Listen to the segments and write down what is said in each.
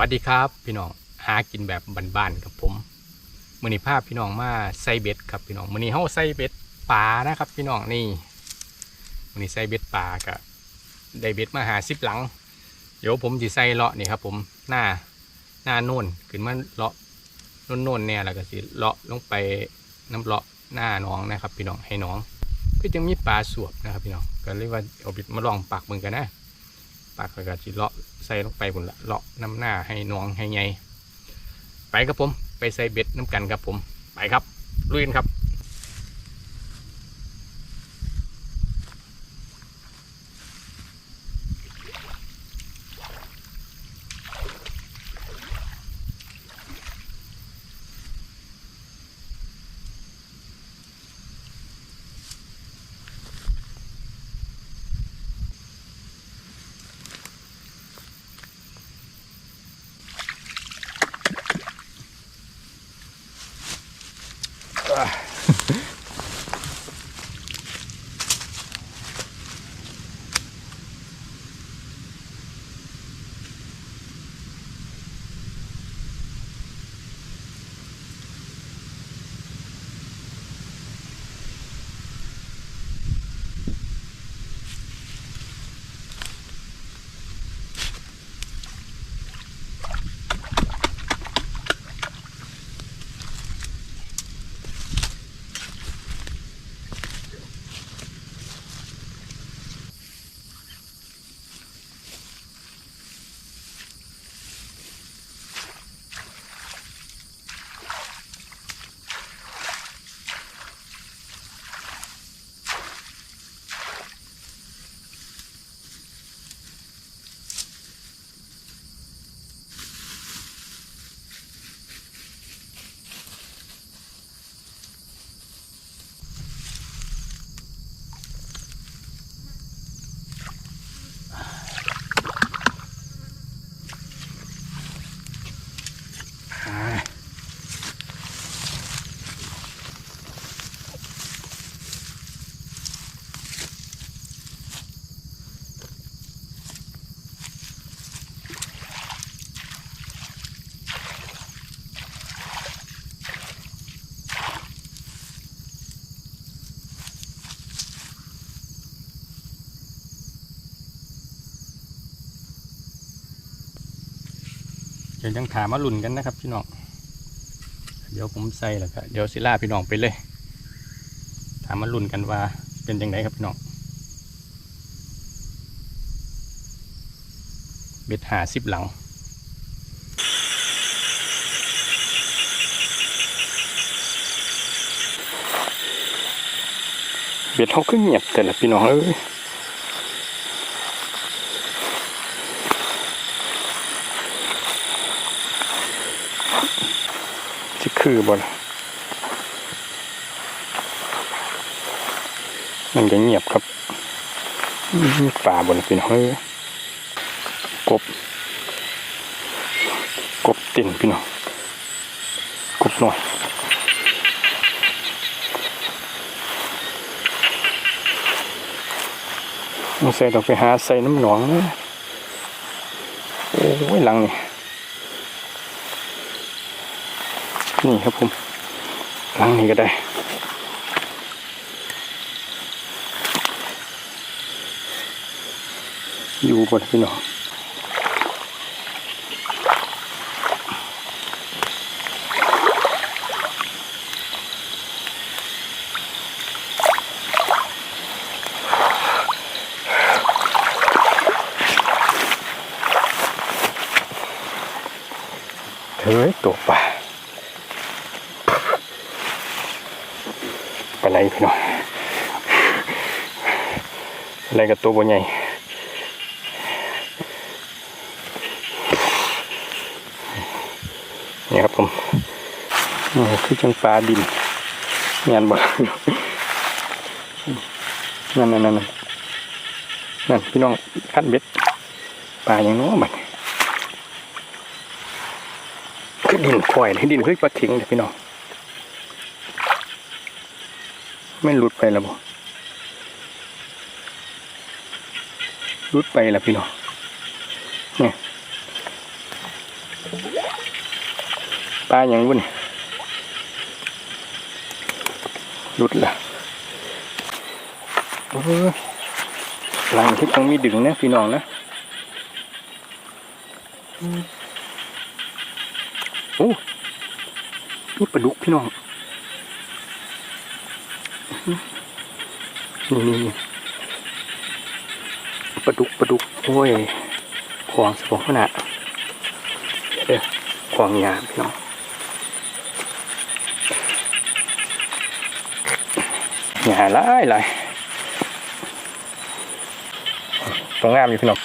วัสดีครับ พี่น้องหากินแบบบ้านๆกับผมมือนี้ภาพพี่น้องมาใส่เบ็ดครับพี่น้องมือนี้เฮาใส่เบ็ดป่านะครับ พี่น้องนี่มือนี้ใส่เบ็ดป่ากับได้เบ็ดมาหาสิบหลัง เดี๋ยวผมจะใส่เลาะนี่ครับ ผมหน้าหน้าโน่นขึ้นมาเลาะโน่นๆเนี่ยแล้วก็สิเลาะลงไปน้ำเลาะหน้าน้องนะครับ พี่น้องให้น้องก็ยังมีปลาสวบนะครับ พี่น้องก็เลยกว่าเอาเบ็ดมาลองปักมึงกันนะปากแล้วก็จิเลาะ ใส่ลงไปบนละเลาะน้ำหน้าให้นองให้ไงไปครับผม ไปใส่เบ็ดน้ำกันครับผม ไปครับลุยกันครับ เดี๋ยวยังถามมาลุ่นกันนะครับพี่น้อง เดี๋ยวผมใส่แล้วก็เดี๋ยวสิล่าพี่น้องไปเลย ถามมาลุ่นกันว่าเป็นยังไงครับพี่น้อง เบ็ดหาสิบหลังเบ็ดเขาขึ้นเงียบแต่ละพี่น้องเอ้ย คือบนมันก็เงียบครับป่าบนพี่น้องเอ้ยกบ กบติ่นพี่น้องกบหน่อยต้องใส่ต้องไปหาใส่น้ำหนองนะโอ้ยหลังนี่ นี่ครับผมล้างนี้ก็ได้อยู่บนพี่น้องเฮ้ยตัวป่า ลาไหลพี่น้องอะไรกับตัวบนใหญ่นี่ครับผมนี่คือจังฟ้าดินงานบ่นั่นนั่นนั่นนั่นนั่นพี่น้องคัดเบ็ดปลาอย่างน้บัดคือดินควายเลยดินคือปลาเข็งเลยพี่น้อง ไม่หลุดไปแล้วบ่หลุดไปแล้วพี่น้องนี่ปลาอย่างวุ่นหลุดละโอ้ยหลังที่ต้องมีดึงนะพี่น้องนะอืมโอ้นี่ปลาดุกพี่น้อง นี่นี่นี่ปลาดุกปลาดุกโอ้ยขวางสปองขนาดเด้อขวางยาพี่น้องหาหลายหลายตรงงามอยู่พี่น้อง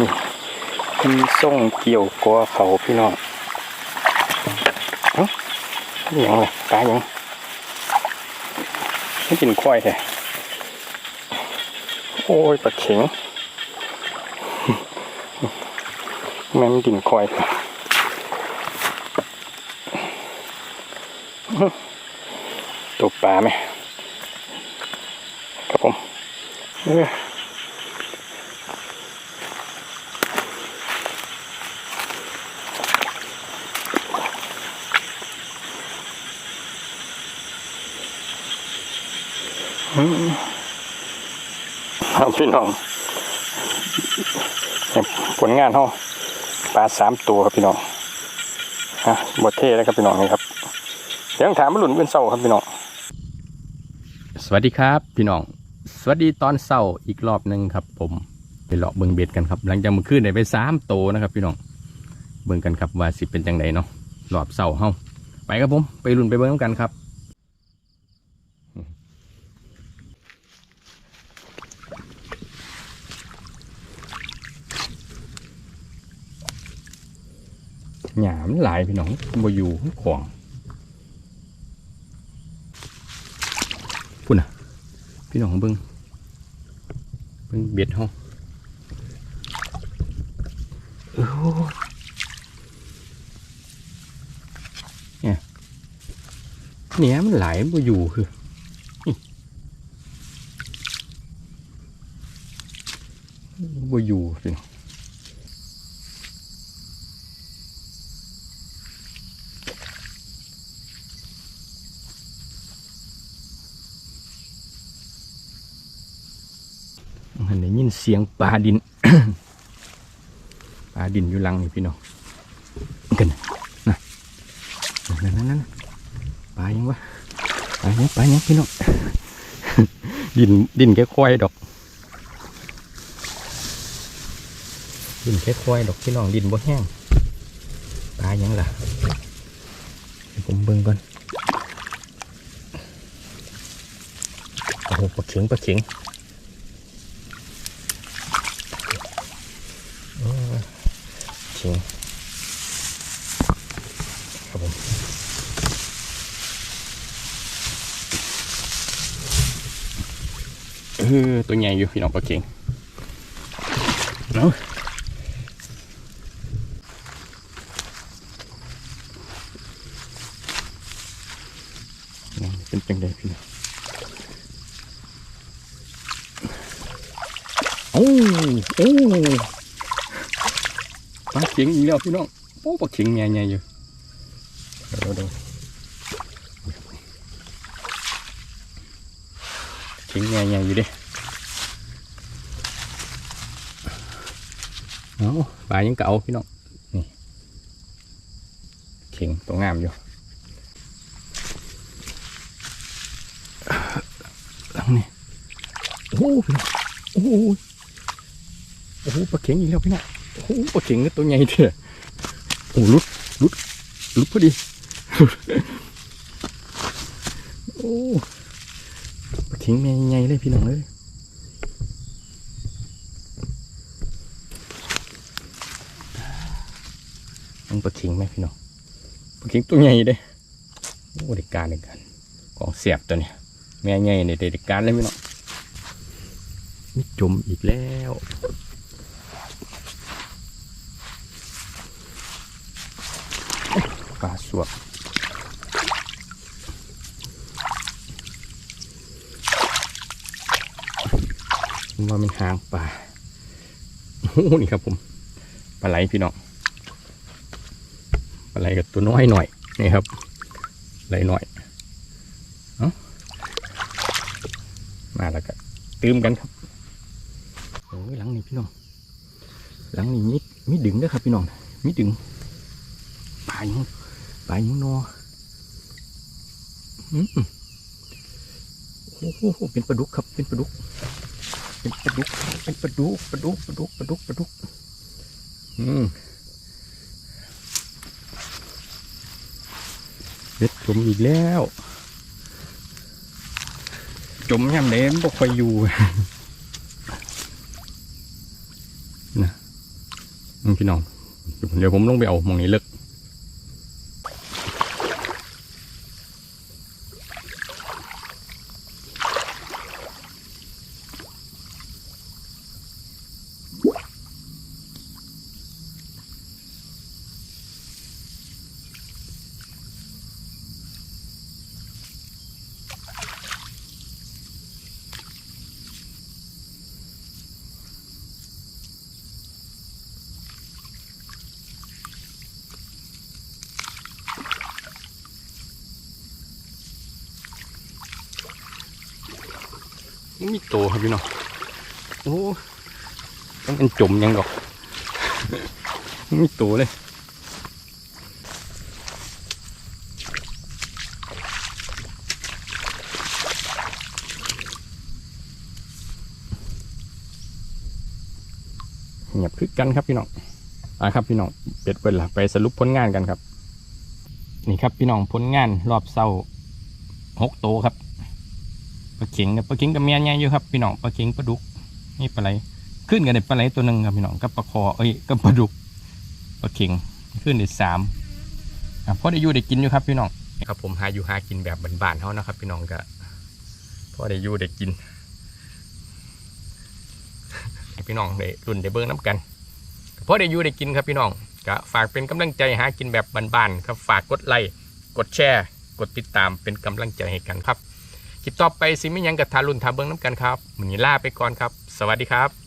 นี่ มีส่งเกี่ยวกัวเขาพี่น้องเอ้านี่ยังไงตายยังไม่กินควายแท้โอ้ยปลาเข็งแม่นกินควายตัวปลาไหมครับผมเอออืมเอา พี่น้องผลงานเขาปลาสามตัวครับพี่น้องฮะบทเท่แล้วครับพี่น้องนี่ครับเดี๋ยวถามมาหลุนเป็นเศร้าครับพี่น้องสวัสดีครับพี่น้อง สวัสดีตอนเศร้าอีกรอบหนึ่งครับ ผมไปเลาะเบิงเบ็ดกันครับ หลังจากมื่อคืนได้ไปสามโตวนะครับ พี่น้องเบิ่งกันครับว่าสิเป็นจังไดเนาะรอบเศร้าเฮาไปครับผม ไปลุ้นไปเบิ่งกันครับ หยามหลายพี่น้องบ่อยู่ของพุ่นอะ พี่น้องเบิ้งเบิ้งเบียดห้องเนี่ยเนี่ยมันไหลายมันบ่อยู่คือนี่บ่อยู่พี่น้องมันได้ยินเสียงปลาดิน ปลาดินอยู่หลังนี่พี่น้องกันนะนั่นนั่นนั่นปลายังวะปลายังปลายังพี่น้องดินดินแค่ควายดอก ดินแค่ควายดอกพี่น้องดินบ่แห้งปลายังล่ะผมเบิ่งก่อนโอ้โหปลาเข็งปลาเข็ง ริงครับผมเออตัวใหญ่อยู่พี่น้องปลาเก่งเนาะเป็นจังไดพี่น้องโอ้โอ้ ข็งอีกแล้วพี่น้องโอ้ปลาเข็งใหญ่ๆอยู่เดี๋ยวเดี๋ยวเข็งใหญ่ๆอยู่เด้เอาปลายังเก่าพี่น้องนี่เข็งตัวงามอยู่หลังนี่โอ้โหพี่น้องโอ้โหโอ้โหปลาเข็งอีกแล้วพี่น้อง โอ้โหปลาเข็งตัวใหญ่เถอะโอ้ลุดลุดลุดพอดีโอ้ปลาเข็งแม่ใหญ่เลยพี่น้องเลยมันปลาเข็งไหมพี่น้องปลาเข็งตัวใหญ่เด้โอ้เด็กการเด็กการของเสียบตัวเนี้ยแม่ใหญ่เนี่ยเด็กการเลยพี่น้องมีจมอีกแล้ว ปลาส วบผมว่ามันหางปลาโอ้นี่ครับผมปลาไหลพี่น้องปลาไหลกับตัวน้อยหน่อยนี่ครับไหลหน่อยเอ้ามาแล้วก็ตืมกันครับโอ้ยหลังนี้พี่น้องหลังนี้มีมีดึงด้วยครับพี่น้องมีดึงปลายัง ปลายังนออืมโอ้โหเป็นปลาดุกครับ เป็นปลาดุก เป็นปลาดุก เป็นปลาดุก ปลาดุก ปลาดุก ปลาดุก ปลาดุก อืมเบ็ดจมอีกแล้ว จมย่ำเด้มบ่ค่อยอยู่นะพี่น้อง เดี๋ยวผมลงไปเอามองนี้เลิก มีโตครับพี่น้องโอ้ต้องเป็นจมยังดอกมีโตเลยเงียบคึกกันครับพี่น้องอ่าครับพี่น้องเป็ดเปิดละไปสรุปผลงานกันครับ นี่ครับพี่น้องผลงานรอบเศร้าหกโตครับ ปลาเข็งเนี่ยปลาเข็งกับเมียใหญ่อยู่ครับพี่น้องปลาเข็งปลาดุกนี่ปลาไหลขึ้นกันในปลาไหลตัวหนึ่งครับพี่น้องกับปลาคอเอ้ยกับปลาดุกปลาเข็งขึ้นได้สามอะพอได้อยู่ได้กินอยู่ครับพี่น้องครับผมหาอยู่หากินแบบบ้านๆเขานะครับ พี่น้องก็พอได้อยู่ได้กินพี่น้องได้รุ่นได้เบิ้งน้ำกันก็พอได้อยู่ได้กินครับพี่น้องก็ฝากเป็นกำลังใจหากินแบบบ้านๆครับฝากกดไลค์กดแชร์ กดติดตามเป็นกำลังใจให้กันครับ คลิปต่อไปสิไม่ยังกับทารุนทาเบิ้งน้ำกันครับมันนี้ลาไปก่อนครับ สวัสดีครับ